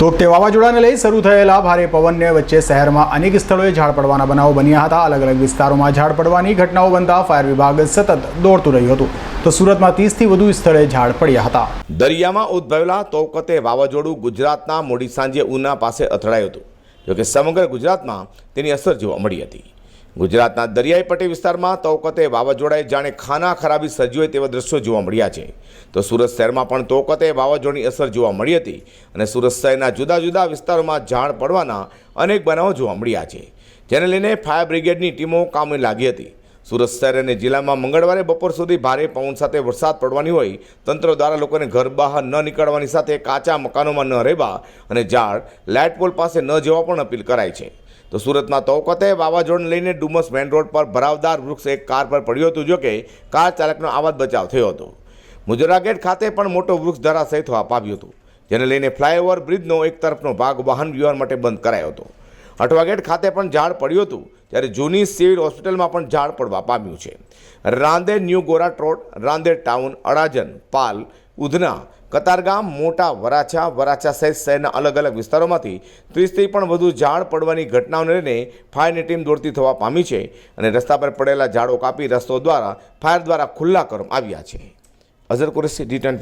તો તે વાવાઝોડાને લઈ શરૂ થયેલા ભારે પવનને વચ્ચે શહેરમાં અનેક સ્થળોએ ઝાડ પડવાના બનાવો બન્યા હતા. અલગ અલગ વિસ્તારોમાં ઝાડ પડવાની ઘટનાઓ બનતા ફાયર વિભાગ સતત દોડતું રહ્યું હતું. તો સુરતમાં ત્રીસથી વધુ સ્થળે ઝાડ પડ્યા હતા. દરિયામાં ઉદ્ભવેલા તોકતે વાવાઝોડું ગુજરાતના મોડી સાંજે ઉના પાસે અથડાયું હતું. જોકે સમગ્ર ગુજરાતમાં તેની અસર જોવા મળી હતી. ગુજરાતના દરિયાઈ પટ્ટી વિસ્તારમાં તોકતે વાવાઝોડાએ જાણે ખાના ખરાબી સર્જી હોય તેવા દ્રશ્યો જોવા મળ્યા છે. તો સુરત શહેરમાં પણ તોકતે વાવાઝોડાની અસર જોવા મળી હતી અને સુરત શહેરના જુદા જુદા વિસ્તારોમાં ઝાડ પડવાના અનેક બનાવો જોવા મળ્યા છે. જેને લઈને ફાયર બ્રિગેડની ટીમો કામે લાગી હતી. સુરત શહેર અને જિલ્લામાં મંગળવારે બપોર સુધી ભારે પવન સાથે વરસાદ પડવાની હોય તંત્ર દ્વારા લોકોને ઘર બહાર ન નીકળવાની સાથે કાચા મકાનોમાં ન રહેવા અને ઝાડ લાઇટ પોલ પાસે ન જવા પણ અપીલ કરાઈ છે. તો સુરતમાં તોકતે વાવાઝોડને લઈને ડુમસ મેઇન રોડ પર ભરાવદાર વૃક્ષ એક કાર પર પડ્યું હતું જોકે કાર ચાલકનો આવાજ બચાવ થયો હતો. મુજરા ગેટ ખાતે પણ મોટો વૃક્ષ ધરાશય થવા પામ્યું હતું, જેને લઈને ફ્લાયઓવર બ્રિજનો એક તરફનો ભાગ વાહન વ્યવહાર માટે બંધ કરાયો હતો. અઠવા ગેટ ખાતે પણ ઝાડ પડ્યું હતું ત્યારે જૂની સિવિલ હોસ્પિટલમાં પણ ઝાડ પડવા પામ્યું છે. Rander new Gorat road Rander town, Adajan, Pal, Udhna, Katargam, Mota Varachha Varachha સહિત શહેરના અલગ અલગ વિસ્તારોમાંથી ત્રીસથી પણ વધુ ઝાડ પડવાની ઘટનાઓને લઈને ફાયરની ટીમ દોડતી થવા પામી છે અને રસ્તા પર પડેલા ઝાડો કાપી રસ્તો દ્વારા ફાયર દ્વારા ખુલ્લા કરવામાં આવ્યા છે. Azhar Qureshi, D ten